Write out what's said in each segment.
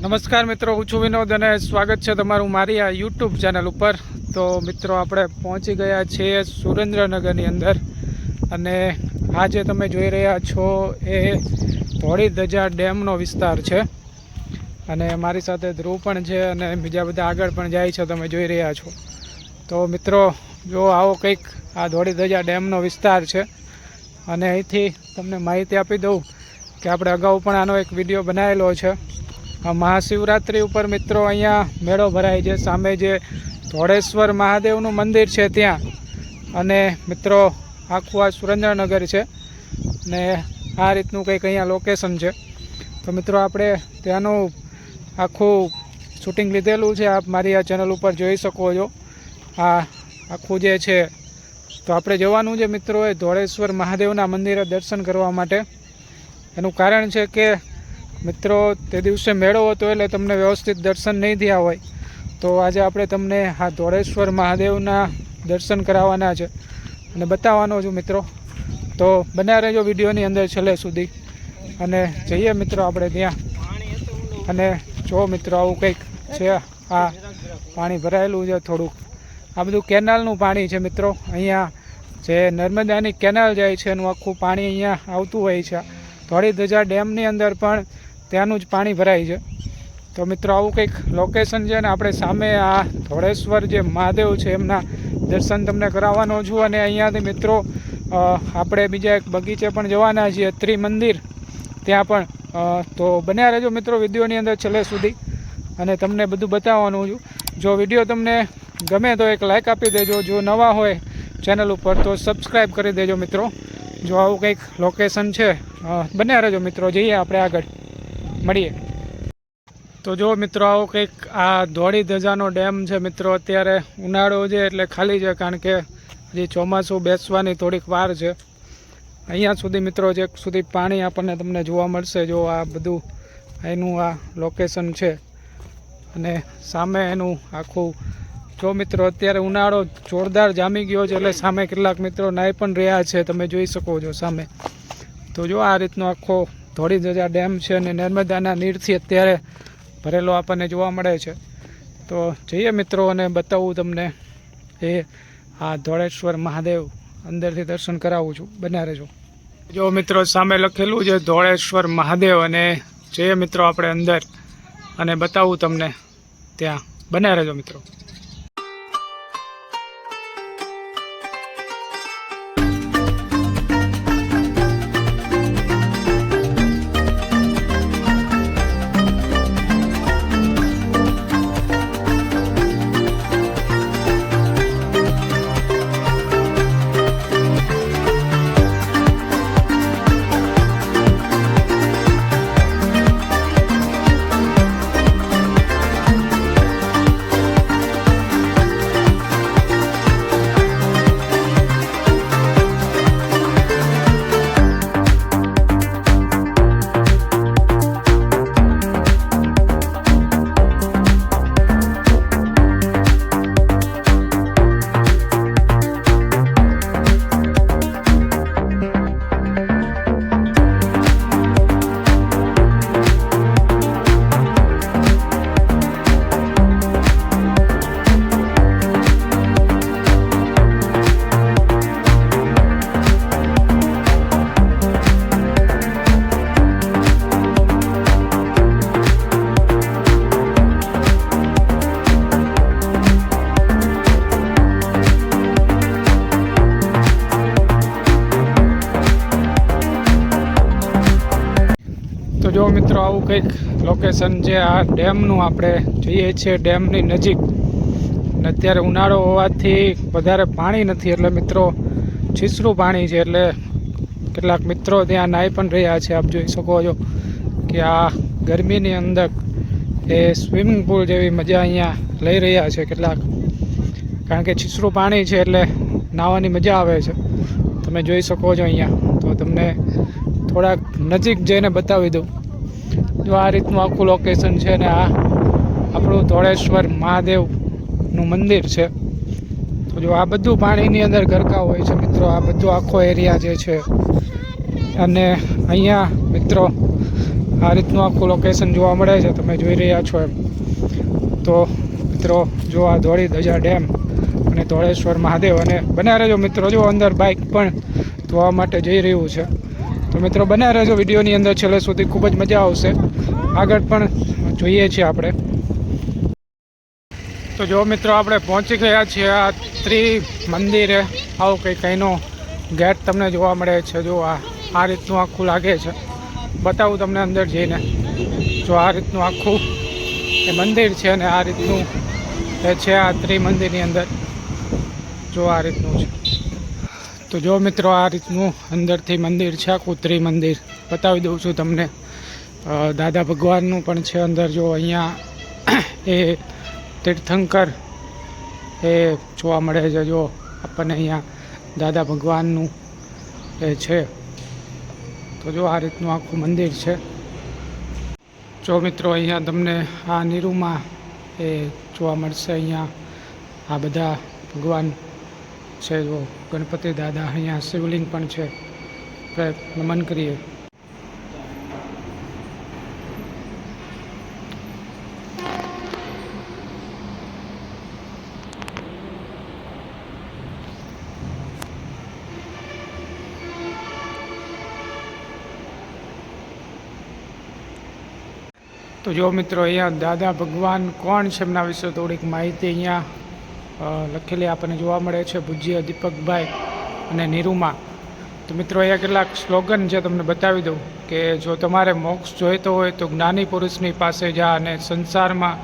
નમસ્કાર મિત્રો, હું છું વિનોદ અને સ્વાગત છે તમારું મારી આ યુટ્યુબ ચેનલ ઉપર. તો મિત્રો, આપણે પહોંચી ગયા છીએ સુરેન્દ્રનગરની અંદર અને આ જે તમે જોઈ રહ્યા છો એ ધોળી ધજા ડેમનો વિસ્તાર છે. અને મારી સાથે ધ્રુવ પણ છે અને બીજા બધા આગળ પણ જાય છે તમે જોઈ રહ્યા છો. તો મિત્રો, જો આવો કંઈક આ ધોળી ધજા ડેમનો વિસ્તાર છે અને અહીંથી તમને માહિતી આપી દઉં કે આપણે અગાઉ પણ આનો એક વીડિયો બનાવેલો છે. મહાશિવરાત્રિ ઉપર મિત્રો અહીંયા મેળો ભરાય છે. સામે જે ધોળેશ્વર મહાદેવનું મંદિર છે ત્યાં. અને મિત્રો, આખું આ સુરેન્દ્રનગર છે. ને આ રીતનું કંઈક અહીંયા લોકેશન છે. તો મિત્રો, આપણે ત્યાંનું આખું શૂટિંગ લીધેલું છે. આપ મારી આ ચેનલ ઉપર જોઈ શકો છો. આ આખું જે છે, તો આપણે જવાનું છે મિત્રો એ ધોળેશ્વર મહાદેવના મંદિરે દર્શન કરવા માટે. એનું કારણ છે કે મિત્રો, તે દિવસે મેળો હતો એટલે તમને વ્યવસ્થિત દર્શન નહીં થયા હોય. તો આજે આપણે તમને આ ધોળેશ્વર મહાદેવના દર્શન કરાવવાના છે. અને બતાવવાનો છું મિત્રો. તો બન્યા રહેજો વિડીયોની અંદર છેલ્લે સુધી. અને જઈએ મિત્રો આપણે ત્યાં. અને જો મિત્રો આવું કંઈક છે, આ પાણી ભરાયેલું છે થોડુંક. આ બધું કેનાલનું પાણી છે મિત્રો. અહીંયા જે નર્મદાની કેનાલ જાય છે એનું આખું પાણી અહીંયા આવતું હોય છે. ધોળી ધજા ડેમની અંદર પણ ત્યાંનું જ પાણી ભરાય છે. તો મિત્રો, આવું કંઈક લોકેશન છે ને આપણે સામે આ ધોળેશ્વર જે મહાદેવ છે એમના દર્શન તમને કરાવવાનો છું અને અહીંયાથી મિત્રો આપણે બીજા એક બગીચે પણ જવાના છીએ, ત્રિમંદિર. ત્યાં પણ તો બન્યા રહેજો મિત્રો વિડીયોની અંદર છેલ્લે સુધી અને તમને બધું બતાવવાનું છું. જો વીડિયો તમને ગમે તો એક લાઇક આપી દેજો, જો નવા હોય ચેનલ ઉપર તો સબસ્ક્રાઈબ કરી દેજો મિત્રો. જો આવું કંઈક લોકેશન છે બન્યા રહેજો મિત્રો, જઈએ આપણે આગળ. મળીએ. તો જો મિત્રો આવો કંઈક આ ધોળી ધજાનો ડેમ છે મિત્રો, અત્યારે ઉનાળો છે એટલે ખાલી છે, કારણ કે હજી ચોમાસું બેસવાની થોડીક વાર છે. અહીંયા સુધી મિત્રો જે સુધી પાણી આપણને તમને જોવા મળશે, જો આ બધું એનું આ લોકેશન છે. અને સામે એનું આખું જો મિત્રો અત્યારે ઉનાળો જોરદાર જામી ગયો છે, એટલે સામે કેટલાક મિત્રો નાઈ પણ રહ્યા છે, તમે જોઈ શકો છો સામે. તો જો આ રીતનો આખો ધોળી ધજા ડેમ છે અને નર્મદાના નીરથી અત્યારે ભરેલો આપણને જોવા મળે છે. તો જઈએ મિત્રો અને બતાવું તમને એ આ ધોળેશ્વર મહાદેવ અંદરથી દર્શન કરાવું છું. બના રહેજો. જો મિત્રો સામે લખેલું છે ધોળેશ્વર મહાદેવ અને જઈએ મિત્રો આપણે અંદર અને બતાવું તમને ત્યાં. બના રહેજો મિત્રો. કંઈક લોકેશન છે આ ડેમનું આપણે જોઈએ છીએ, ડેમની નજીક. અને અત્યારે ઉનાળો હોવાથી વધારે પાણી નથી, એટલે મિત્રો છીસરું પાણી છે, એટલે કેટલાક મિત્રો ત્યાં નાહી પણ રહ્યા છે, આપ જોઈ શકો છો કે આ ગરમીની અંદર એ સ્વિમિંગ પુલ જેવી મજા અહીંયા લઈ રહ્યા છે કેટલાક. કારણ કે છીસરું પાણી છે, એટલે નાહવાની મજા આવે છે. તમે જોઈ શકો છો અહીંયા. તો તમને થોડાક નજીક જઈને બતાવી દઉં. જો આ રીતનું આખું લોકેશન છે ને આ આપણું ધોળેશ્વર મહાદેવનું મંદિર છે. તો જો આ બધું પાણીની અંદર ગરકા હોય છે મિત્રો, આ બધો આખો એરિયા જે છે અને અહીંયા મિત્રો આ રીતનું આખું લોકેશન જોવા મળે છે, તમે જોઈ રહ્યા છો એમ. તો મિત્રો, જો આ ધોળી ધજા ડેમ અને ધોળેશ્વર મહાદેવ અને બન્યા રહેજો મિત્રો, જો અંદર બાઇક પણ ધોવા માટે જઈ રહ્યું છે. મિત્રો બન્યા રહેજો વિડીયોની અંદર છેલ્લે સુધી ખૂબ જ મજા આવશે. આગળ પણ જોઈએ છીએ આપણે. તો જો મિત્રો આપણે પહોંચી ગયા છીએ આ ત્રિ મંદિરે આવું કંઈક અહીંનો ગેટ તમને જોવા મળે છે. જો આ આ રીતનું આખું લાગે છે. બતાવું તમને અંદર જઈને. જો આ રીતનું આખું એ મંદિર છે અને આ રીતનું એ છે આ ત્રિમંદિરની અંદર. જો આ રીતનું છે. તો જો મિત્રો આ રીતનું અંદરથી મંદિર છે આખું મંદિર. બતાવી દઉં છું તમને. દાદા ભગવાનનું પણ છે અંદર, જો અહીંયા એ તીર્થંકર એ જોવા મળે છે, જો આપણને અહીંયા દાદા ભગવાનનું એ છે. તો જો આ રીતનું આખું મંદિર છે. જો મિત્રો અહીંયા તમને આ નીરુમાં એ જોવા મળશે, અહીંયા આ બધા ભગવાન છે, જો ગણપતિ દાદા અહીંયા શિવલિંગ પણ છે. નમન કરીએ. તો જો મિત્રો અહીંયા દાદા ભગવાન કોણ છે એમના વિશે થોડીક માહિતી અહીંયા લખેલી આપણને જોવા મળે છે પૂજ્ય દીપકભાઈ અને નિરૂમા. તો મિત્રો, અહીંયા કેટલાક સ્લોગન છે તમને બતાવી દઉં કે જો તમારે મોક્ષ જોઈતો હોય તો જ્ઞાની પુરુષની પાસે જા અને સંસારમાં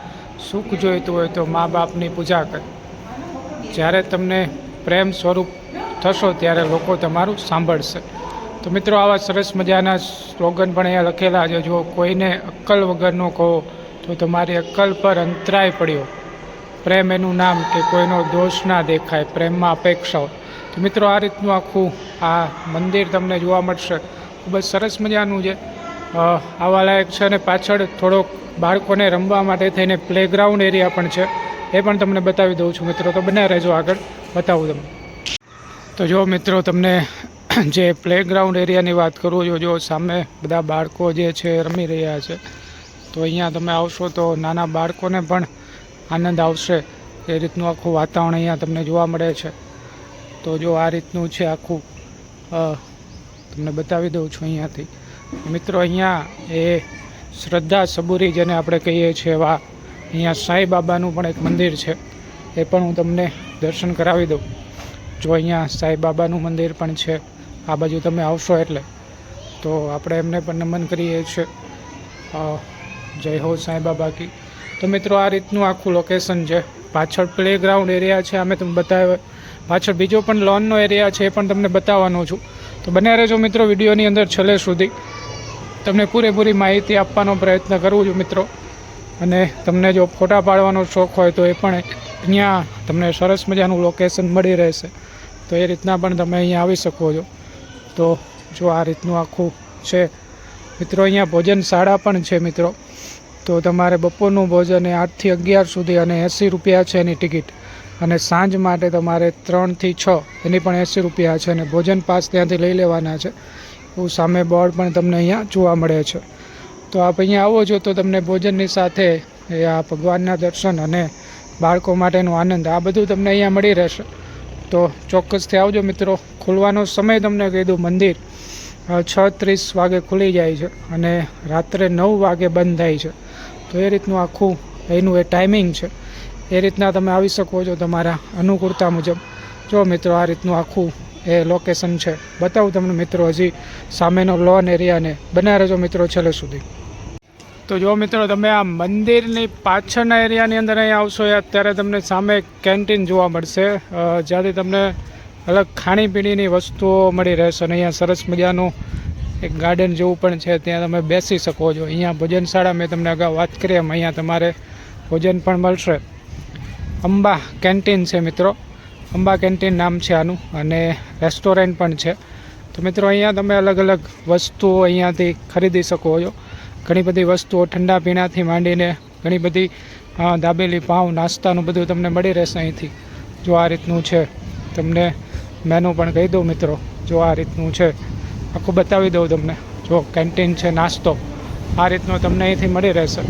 સુખ જોઈતું હોય તો મા બાપની પૂજા કર. જ્યારે તમને પ્રેમ સ્વરૂપ થશો ત્યારે લોકો તમારું સાંભળશે. તો મિત્રો, આવા સરસ મજાના સ્લોગન પણ અહીંયા લખેલા છે. જો કોઈને અક્કલ વગરનો કહો તો તમારી અક્કલ પર અંતરાય પડ્યો. પ્રેમ એનું નામ કે કોઈનો દોષ ના દેખાય, પ્રેમમાં અપેક્ષાઓ. તો મિત્રો, આ રીતનું આખું આ મંદિર તમને જોવા મળશે. ખૂબ જ સરસ મજાનું છે. આવા લાયક છે અને પાછળ થોડોક બાળકોને રમવા માટે થઈને પ્લેગ્રાઉન્ડ એરિયા પણ છે. એ પણ તમને બતાવી દઉં છું મિત્રો. તો બને રહેજો આગળ. બતાવું તમને. તો જો મિત્રો, તમને જે પ્લેગ્રાઉન્ડ એરિયાની વાત કરું છું જો, સામે બધા બાળકો જે છે, રમી રહ્યા છે. તો અહીંયા તમે આવશો તો નાના બાળકોને પણ આનંદ આવશે એ રીતનું આખું વાતાવરણ અહીંયા તમને જોવા મળે છે. તો જો આ રીતનું છે આખું તમને બતાવી દઉં છું અહીંયાથી. મિત્રો, અહીંયા એ શ્રદ્ધા સબુરી જેને આપણે કહીએ છીએ, એવા અહીંયા સાંઈ બાબાનું પણ એક મંદિર છે. એ પણ હું તમને દર્શન કરાવી દઉં. જો અહીંયા સાંઈ બાબાનું મંદિર પણ છે, આ બાજુ તમે આવશો એટલે. તો આપણે એમને પણ નમન કરીએ છીએ. જય હો સાંઈ બાબા કી. તો મિત્રો, આ રીતનું આખું લોકેશન છે. પાછળ પ્લેગ્રાઉન્ડ એરિયા છે, અમે તમને બતાવ્યો. પાછળ બીજો પણ લોનનો એરિયા છે, એ પણ તમને બતાવવાનો છું. તો બન્યા રહેજો મિત્રો, વિડીયોની અંદર છેલ્લે સુધી. તમને પૂરેપૂરી માહિતી આપવાનો પ્રયત્ન કરું છું મિત્રો. અને તમને જો ફોટા પાડવાનો શોખ હોય તો એ પણ અહીંયા તમને સરસ મજાનું લોકેશન મળી રહેશે. તો એ રીતના પણ તમે અહીંયા આવી શકો છો. તો જો આ રીતનું આખું છે. મિત્રો, અહીંયા ભોજન શાળા પણ છે મિત્રો. તો તમારે બપોરનું ભોજન એ આઠથી અગિયાર સુધી અને એંસી રૂપિયા છે એની ટિકિટ. અને સાંજ માટે તમારે ત્રણથી છ, એની પણ એંસી રૂપિયા છે અને ભોજન પાસ ત્યાંથી લઈ લેવાના છે. એવું સામે બોર્ડ પણ તમને અહીંયા જોવા મળે છે. તો આપ અહીંયા આવો છો તો તમને ભોજનની સાથે એ આ ભગવાનના દર્શન અને બાળકો માટેનો આનંદ, આ બધું તમને અહીંયા મળી રહેશે. તો ચોક્કસથી આવજો મિત્રો. ખુલવાનો સમય તમને કહી મંદિર છ ત્રીસ વાગે ખુલી જાય છે અને રાત્રે નવ વાગે બંધ થાય છે. તો એ રીતનું આખું એનું એ ટાઈમિંગ છે. એ રીતના તમે આવી શકો છો તમારા અનુકૂળતા મુજબ. જો મિત્રો આ રીતનું આખું એ લોકેશન છે. બતાવું તમને મિત્રો હજી સામેનો લોન એરિયાને બનાવી રહેજો મિત્રો છેલ્લે સુધી. તો જો મિત્રો તમે આ મંદિરની પાછળના એરિયાની અંદર અહીંયા આવશો એ અત્યારે તમને સામે કેન્ટીન જોવા મળશે. જ્યાંથી તમને અલગ ખાણીપીણીની વસ્તુઓ મળી રહેશે અને અહીંયા સરસ મજાનું એક ગાર્ડન જેવું પણ છે, ત્યાં તમે બેસી શકો છો. અહીંયા ભોજનશાળા મેં તમને અગાઉ વાત કરી, એમ અહીંયા તમારે ભોજન પણ મળશે. અંબા કેન્ટીન છે મિત્રો. અંબા કેન્ટીન નામ છે આનું અને રેસ્ટોરન્ટ પણ છે. તો મિત્રો અહીંયા તમે અલગ અલગ વસ્તુઓ અહીંયાથી ખરીદી શકો છો. ઘણી બધી વસ્તુઓ ઠંડા પીણાથી માંડીને ઘણી બધી દાબેલી, પાઉં, નાસ્તાનું બધું તમને મળી રહેશે અહીંથી. જો આ રીતનું છે, તમને મેનુ પણ કહી દઉં મિત્રો, જો આ રીતનું છે. આખું બતાવી દઉં તમને. જો કેન્ટીન છે, નાસ્તો, આ રીતનું તમને અહીંથી મળી રહેશે.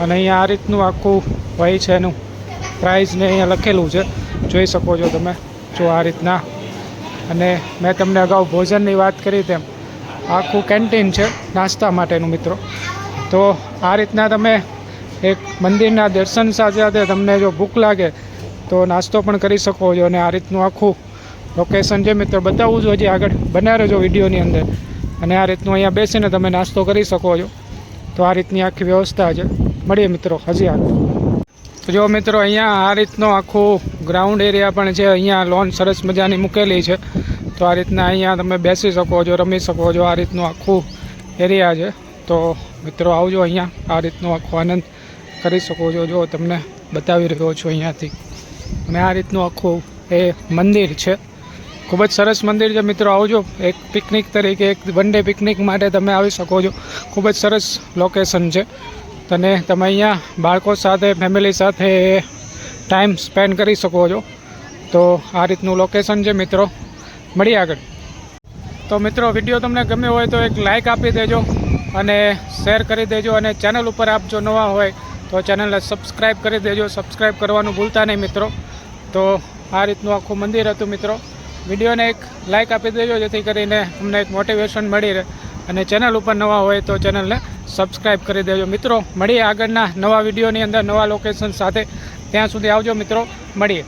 અને અહીંયા આ રીતનું આખું હોય છે એનું. પ્રાઇઝ ને અહીંયા લખેલું છે. જોઈ શકો છો તમે, જો આ રીતના. અને મેં તમને અગાઉ ભોજનની વાત કરી તેમ, આખું કેન્ટીન છે નાસ્તા માટેનું મિત્રો. તો આ રીતના તમે એક મંદિરના દર્શન સાથે સાથે તમને જો ભૂખ લાગે, તો નાસ્તો પણ કરી શકો છો અને આ રીતનું આખું લોકેશન છે, મિત્રો, બતાવું છું હજી આગળ. બનાવ્યો રહેજો વિડીયોની અંદર. અને આ રીતનું અહીંયા બેસીને તમે નાસ્તો કરી શકો છો. તો આ રીતની આખી વ્યવસ્થા છે. મળીએ મિત્રો, હજી આગળ. તો જો મિત્રો, અહીંયા આ રીતનો આખું ગ્રાઉન્ડ એરિયા પણ છે. અહીંયા લોન સરસ મજાની મૂકેલી છે. તો આ રીતના અહીંયા તમે બેસી શકો છો, રમી શકો છો. આ રીતનું આખું એરિયા છે. તો મિત્રો, આવજો અહીંયા. આ રીતનો આખો આનંદ કરી શકો છો. જો તમને બતાવી રહ્યો છું અહીંયાથી. અને આ રીતનું આખું એ મંદિર છે. ખૂબ જ સરસ મંદિર છે મિત્રો. આવજો એક પિકનિક તરીકે, એક વન ડે પિકનિક માટે તમે આવી શકો છો. ખૂબ જ સરસ લોકેશન છે. અને તમે અહીંયા બાળકો સાથે ફેમિલી સાથે ટાઈમ સ્પેન્ડ કરી શકો છો. તો આ રીતનું લોકેશન છે મિત્રો. મળીએ આગળ. તો મિત્રો વીડિયો તમને ગમ્યો હોય તો એક લાઇક આપી દેજો અને શેર કરી દેજો અને ચેનલ ઉપર આપ જો નવા હોય તો ચેનલને સબસ્ક્રાઈબ કરી દેજો. સબસ્ક્રાઈબ કરવાનું ભૂલતા નહીં મિત્રો. તો આ રીતનું આખું મંદિર હતું મિત્રો. વિડીયોને એક લાઇક આપી દેજો, જેથી કરીને અમને એક મોટિવેશન મળી રહે. અને ચેનલ ઉપર નવા હોય તો ચેનલને સબસ્ક્રાઈબ કરી દેજો. મિત્રો, મળીએ આગળના નવા વિડીયોની અંદર, નવા લોકેશન સાથે. ત્યાં સુધી આવજો મિત્રો, મળીએ.